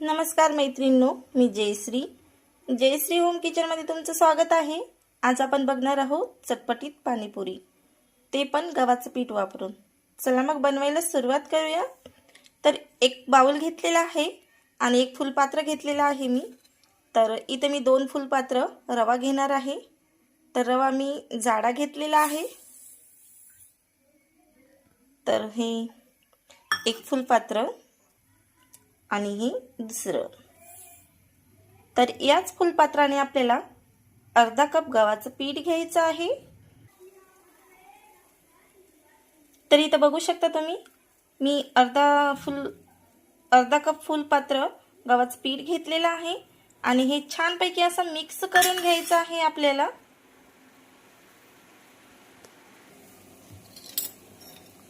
नमस्कार मैत्रिणींनो मी जयश्री. जयश्री होम किचनमध्ये तुमचं स्वागत आहे. आज आपण बघणार आहोत चटपटीत पाणीपुरी. ते पण गव्हाचं पीठ वापरून. चला मग बनवायला सुरुवात करूया. तर एक बाऊल घेतलेला आहे आणि एक फुलपात्र घेतलेलं आहे मी. तर इथे मी दोन फुलपात्र रवा घेणार आहे. तर रवा मी जाडा घेतलेला आहे. तर हे एक फुलपात्र आणि हे दुसरं. तर याच फुलपात्राने आपल्याला अर्धा कप गव्हाचं पीठ घ्यायचं आहे. तर इथं बघू शकता तुम्ही मी अर्धा फुल अर्धा कप फुलपात्र गव्हाचं पीठ घेतलेलं आहे. आणि हे छानपैकी असं मिक्स करून घ्यायचं आहे आपल्याला.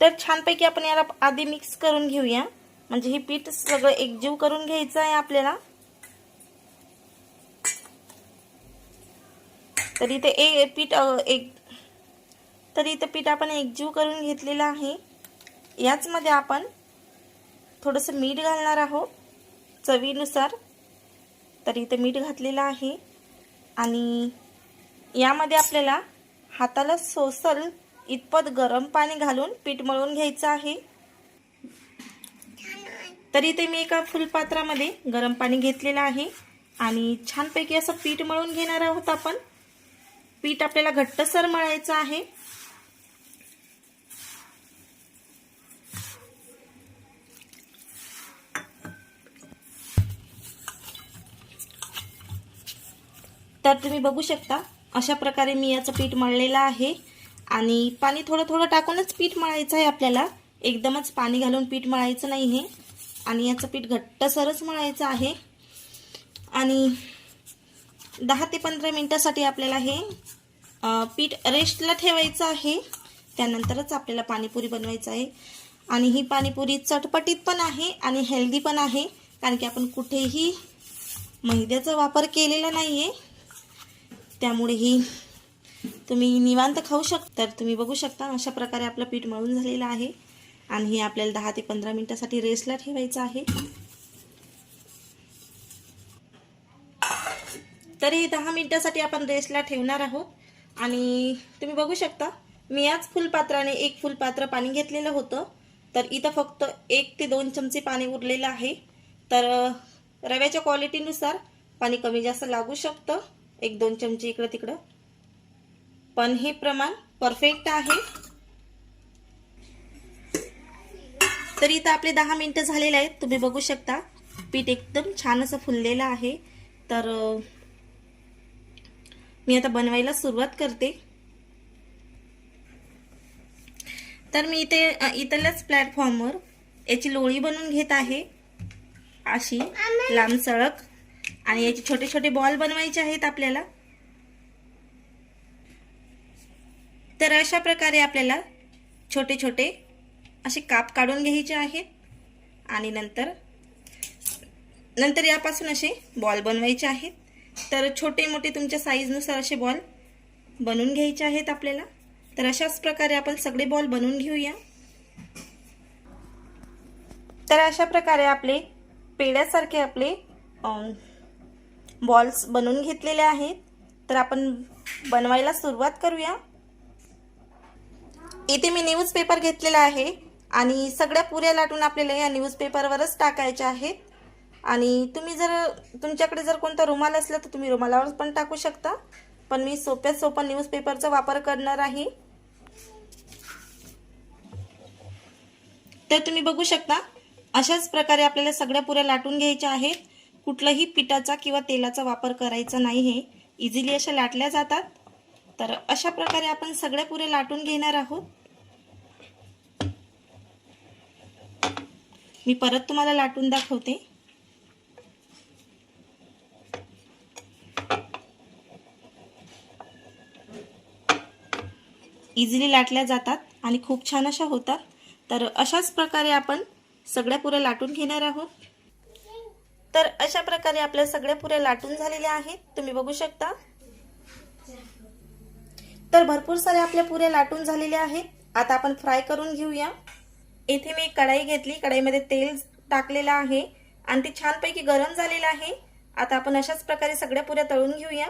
तर छानपैकी आपण याला आधी मिक्स करून घेऊया. म्हणजे हे पीठ सगळं एकजीव करून घ्यायचं आहे आपल्याला. तर इथे ए पीठ एक तर इथं पीठ आपण एकजीव करून घेतलेलं आहे. याचमध्ये आपण थोडंसं मीठ घालणार आहोत चवीनुसार. तर इथं मीठ घातलेलं आहे. आणि यामध्ये आपल्याला हाताला सोसल इतपत गरम पाणी घालून पीठ मळून घ्यायचं आहे. तर इथे मी एका फुलपात्रामध्ये गरम पाणी घेतलेलं आहे. आणि छानपैकी असं पीठ मळून घेणार आहोत आपण. पीठ आपल्याला घट्टसर मळायचं आहे. तर तुम्ही बघू शकता अशा प्रकारे मी याचं पीठ मळलेलं आहे. आणि पाणी थोडं थोडं टाकूनच पीठ मळायचं आहे आपल्याला. एकदमच पाणी घालून पीठ मळायचं नाही हे आणि याचं पीठ घट्टसरच मळायचं आहे. आणि दहा ते पंधरा मिनटासाठी आपल्याला हे पीठ रेस्टला ठेवायचं आहे. त्यानंतरच आपल्याला पाणीपुरी बनवायचं आहे. आणि ही पाणीपुरी चटपटीत पण आहे आणि हेल्दी पण आहे. कारण की आपण कुठेही मैद्याचा वापर केलेला नाही आहे त्यामुळे ही तुम्ही निवांत खाऊ शकता तर तुम्ही बघू शकता अशा प्रकारे आपलं पीठ मळून झालेलं आहे. आणि हे आपल्याला दहा ते पंधरा मिनटासाठी रेस्टला ठेवायचं आहे. तरी दहा मिनटासाठी आपण रेस्टला ठेवणार आहोत. आणि तुम्ही बघू शकता मी याच फुलपात्राने एक फुलपात्र पाणी घेतलेलं होतं. तर इथं फक्त एक ते दोन चमचे पाणी उरलेलं आहे. तर रव्याच्या क्वालिटीनुसार पाणी कमी जास्त लागू शकतं. एक दोन चमचे इकडं तिकडं. पण हे प्रमाण परफेक्ट आहे. तर इथं आपले दहा मिनटं झालेले आहेत. तुम्ही बघू शकता. पीठ एकदम छान असं फुललेलं आहे. तर मी आता बनवायला सुरुवात करते. तर मी इथे इथल्याच प्लॅटफॉर्मवर याची लोळी बनवून घेत आहे. अशी लांब सळक. आणि याचे छोटे छोटे बॉल बनवायचे आहेत आपल्याला. तर अशा प्रकारे आपल्याला छोटे छोटे असे काप काढून घ्यायचे आहेत आणि नंतर नंतर यापासून असे बॉल बनवायचे आहेत. तर छोटे मोठे तुमच्या साईजनुसार असे बॉल बनवून घ्यायचे आहेत आपल्याला. तर अशाच प्रकारे आपण सगळे बॉल बनवून घेऊया. तर अशा प्रकारे आपले पेड्यासारखे आपले बॉल्स बनवून घेतलेले आहेत. तर आपण बनवायला सुरुवात करूया. इथे मी न्यूजपेपर घेतलेला आहे. आणि सगळ्या पुऱ्या लाटून आपल्याला या न्यूजपेपरवरच टाकायच्या आहेत. आणि तुम्ही जर तुमच्याकडे जर कोणता रुमाल असला तर तुम्ही रुमालावर पण टाकू शकता. पण मी सोप्यात सोपा न्यूजपेपरचा वापर करणार आहे. तर तुम्ही बघू शकता अशाच प्रकारे आपल्याला सगळ्या पुऱ्या लाटून घ्यायच्या आहेत. कुठलाही पिठाचा किंवा तेलाचा वापर करायचा नाही हे. इझिली अशा लाटल्या जातात. तर अशा प्रकारे आपण सगळ्या पुऱ्या लाटून घेणार आहोत. मी परत तुम्हाला लाटून दाखवते. इझिली लाटल्या जातात आणि खूप छान अशा होतात. तर अशाच प्रकारे आपण सगळ्या पुऱ्या लाटून घेणार आहोत. तर अशा प्रकारे आपल्या सगळ्या पुऱ्या लाटून झालेल्या आहेत. तुम्ही बघू शकता. तर भरपूर साऱ्या आपल्या पुऱ्या लाटून झालेल्या आहेत. आता आपण फ्राय करून घेऊया. येथे मी कढाई घेतली. कढाईमध्ये तेल टाकलेलं आहे. आणि ते छानपैकी गरम झालेलं आहे. आता आपण अशाच प्रकारे सगळ्या पुऱ्या तळून घेऊया.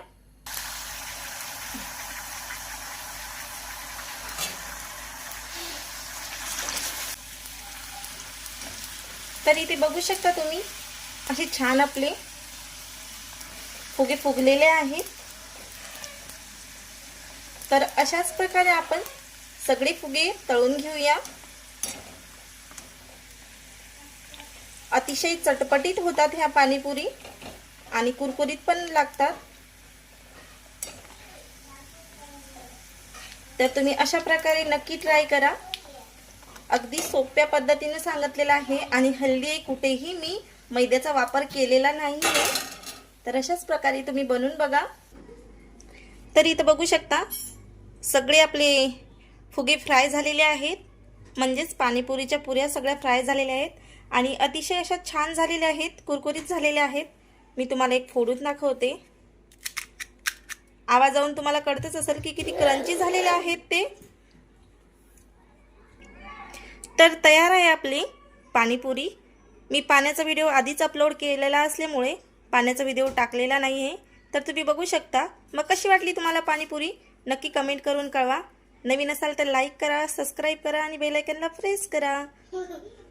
तर इथे बघू शकता तुम्ही असे छान आपले फुगे फुगलेले आहेत. तर अशाच प्रकारे आपण सगळे फुगे तळून घेऊया. अतिशय चटपटीत होतात ह्या पाणीपुरी आणि कुरकुरीत पण लागतात. तर तुम्ही अशा प्रकारे नक्की ट्राय करा. अगदी सोप्या पद्धतीने सांगितलेलं आहे आणि हल्ली कुठेही मी मैद्याचा वापर केलेला नाही आहे तर अशाच प्रकारे तुम्ही बनवून बघा. तर इथं बघू शकता सगळे आपले फुगे फ्राय झालेले आहेत. म्हणजेच पाणीपुरीच्या पुऱ्या सगळ्या फ्राय झालेल्या आहेत आणि अतिशय अशा छान झालेल्या आहेत कुरकुरीत झालेल्या आहेत. मी तुम्हाला एक फोडून दाखवते. आवाजावरून तुम्हाला कळतच असेल की किती क्रंची झालेले आहेत ते. तर तयार आहे आपली पाणीपुरी. मी पाण्याचा व्हिडिओ आधीच अपलोड केलेला असल्यामुळे पाण्याचा व्हिडिओ टाकलेला नाही आहे तर तुम्ही बघू शकता. मग कशी वाटली तुम्हाला पाणीपुरी? नक्की कमेंट करून कळवा. नवीन असाल तर लाईक करा सबस्क्राईब करा आणि बेलायकनला प्रेस करा.